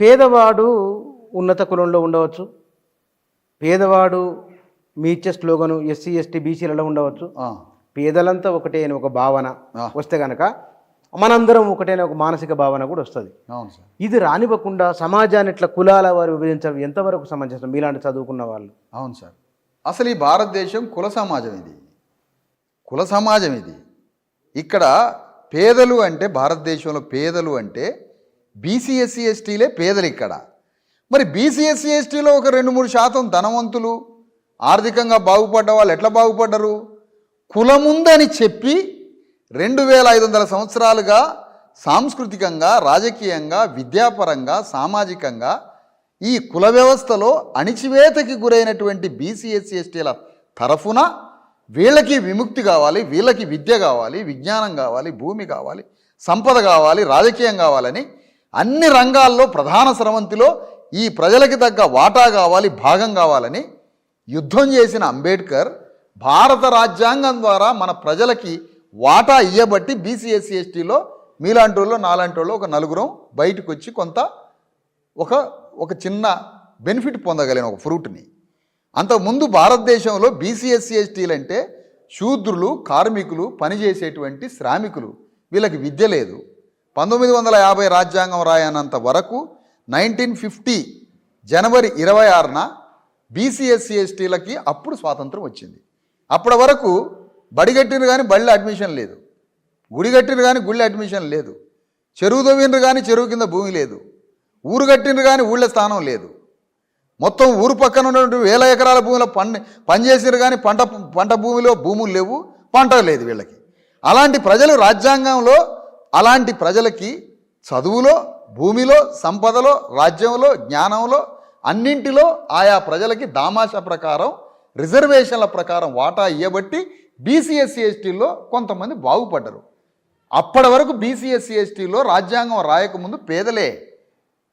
పేదవాడు ఉన్నత కులంలో ఉండవచ్చు. పేదవాడు మీ ఇచ్చే స్లోగను ఎస్సీ ఎస్టీ బీసీలలో ఉండవచ్చు. పేదలంతా ఒకటే అని ఒక భావన. వస్తే గనక మనందరం ఒకటే అని ఒక మానసిక భావన కూడా వస్తుంది. అవును సార్. ఇది రానివ్వకుండా సమాజాన్ని ఇట్లా కులాల వారు విభజించడం ఎంతవరకు సమంజసం? మీలాంటి చదువుకున్న వాళ్ళు. అవును సార్. అసలు ఈ భారతదేశం కుల సమాజం ఇది. కుల సమాజం ఇది. ఇక్కడ పేదలు అంటే భారతదేశంలో పేదలు అంటే బీసీఎస్సీ ఎస్టీలే పేదలు ఇక్కడ. మరి బీసీఎస్సీ ఎస్టీలో ఒక రెండు మూడు శాతం ధనవంతులు ఆర్థికంగా బాగుపడ్డ వాళ్ళు ఎట్లా బాగుపడ్డరు? కులముందని చెప్పి రెండు వేల ఐదు వందల సంవత్సరాలుగా సాంస్కృతికంగా రాజకీయంగా విద్యాపరంగా సామాజికంగా ఈ కుల వ్యవస్థలో అణిచివేతకి గురైనటువంటి బీసీఎస్సీ ఎస్టీల తరఫున వీళ్ళకి విముక్తి కావాలి వీళ్ళకి విద్య కావాలి విజ్ఞానం కావాలి భూమి కావాలి సంపద కావాలి రాజకీయం కావాలని అన్ని రంగాల్లో ప్రధాన స్రవంతిలో ఈ ప్రజలకి తగ్గ వాటా కావాలి భాగం కావాలని యుద్ధం చేసిన అంబేద్కర్ భారత రాజ్యాంగం ద్వారా మన ప్రజలకి వాటా ఇయ్యబట్టి బీసీఎస్సీ ఎస్టీలో మీలాంటి వాళ్ళు నాలాంటి వాళ్ళు ఒక నలుగురం బయటకు వచ్చి కొంత ఒక ఒక చిన్న బెనిఫిట్ పొందగలిగిన ఒక ఫ్రూట్ని. అంతకుముందు భారతదేశంలో బీసీఎస్సీ ఎస్టీలు అంటే శూద్రులు కార్మికులు పనిచేసేటువంటి శ్రామికులు వీళ్ళకి విద్య లేదు. పంతొమ్మిది వందల యాభై రాజ్యాంగం రాయనంత వరకు నైన్టీన్ ఫిఫ్టీ జనవరి ఇరవై ఆరున బీసీఎస్సీ ఎస్టీలకి అప్పుడు స్వాతంత్రం వచ్చింది. అప్పటి వరకు బడి కానీ బళ్ళు అడ్మిషన్ లేదు. గుడి కట్టిరు కానీ గుళ్ళ అడ్మిషన్ లేదు. చెరువు తవ్విండ్రు కానీ చెరువు కింద భూమి లేదు. ఊరు కట్టినరు కానీ ఊళ్ళో స్థానం లేదు. మొత్తం ఊరు పక్కన ఉన్నటువంటి వేల ఎకరాల భూమిలో పండి పనిచేసినారు కానీ పంట పంట భూమిలో భూములు లేవు పంట లేదు వీళ్ళకి. అలాంటి ప్రజలు రాజ్యాంగంలో అలాంటి ప్రజలకి చదువులో భూమిలో సంపదలో రాజ్యంలో జ్ఞానంలో అన్నింటిలో ఆయా ప్రజలకి దామాష ప్రకారం రిజర్వేషన్ల ప్రకారం వాటా ఇవ్వబట్టి బీసీఎస్సీ ఎస్టీల్లో కొంతమంది బాగుపడ్డరు. అప్పటి వరకు బీసీఎస్సీ ఎస్టీలో రాజ్యాంగం రాయకముందు పేదలే.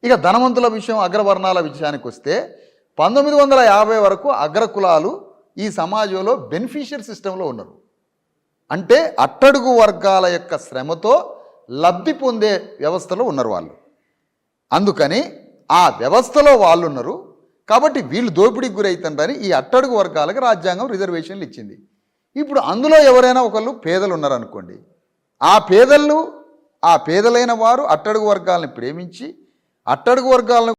ఇక ధనవంతుల విషయం అగ్రవర్ణాల విషయానికి వస్తే పంతొమ్మిది వందల యాభై వరకు అగ్రకులాలు ఈ సమాజంలో బెనిఫిషియర్ సిస్టంలో ఉన్నారు. అంటే అట్టడుగు వర్గాల యొక్క శ్రమతో లబ్ధి పొందే వ్యవస్థలో ఉన్నారు వాళ్ళు. అందుకని ఆ వ్యవస్థలో వాళ్ళు ఉన్నారు కాబట్టి వీళ్ళు దోపిడీకి గురవుతుంటారని ఈ అట్టడుగు వర్గాలకు రాజ్యాంగం రిజర్వేషన్లు ఇచ్చింది. ఇప్పుడు అందులో ఎవరైనా ఒకళ్ళు పేదలు ఉన్నారనుకోండి ఆ పేదలు ఆ పేదలైన వారు అట్టడుగు వర్గాలను ప్రేమించి అట్టడుగు వర్గాలను